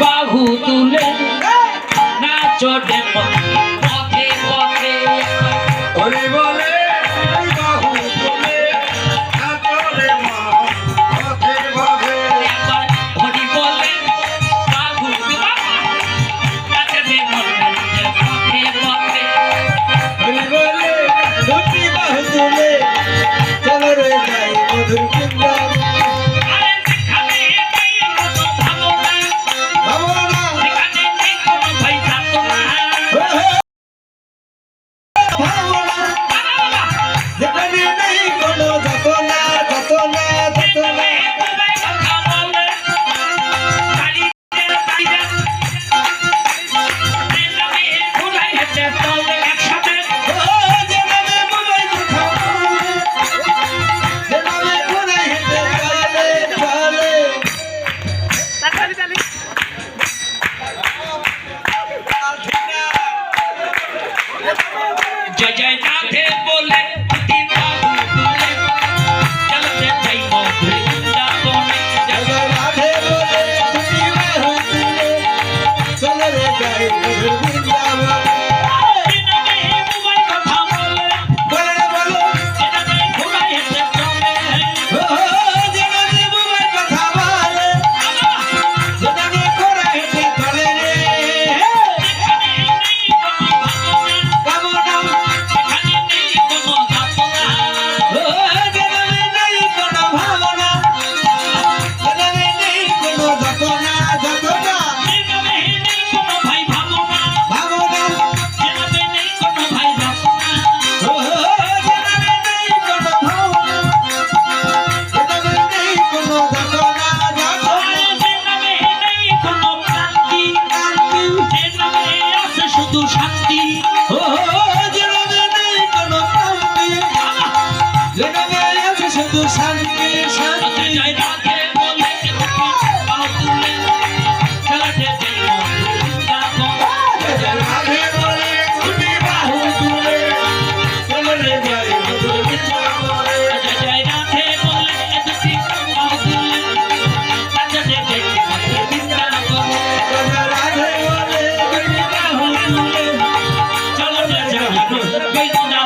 বাহু তুলে। নাচ ডেমো। Jajaj, Jajaj, শুধু শান্তি। ও যে রবে নেই শান্তি শান্তি। right now.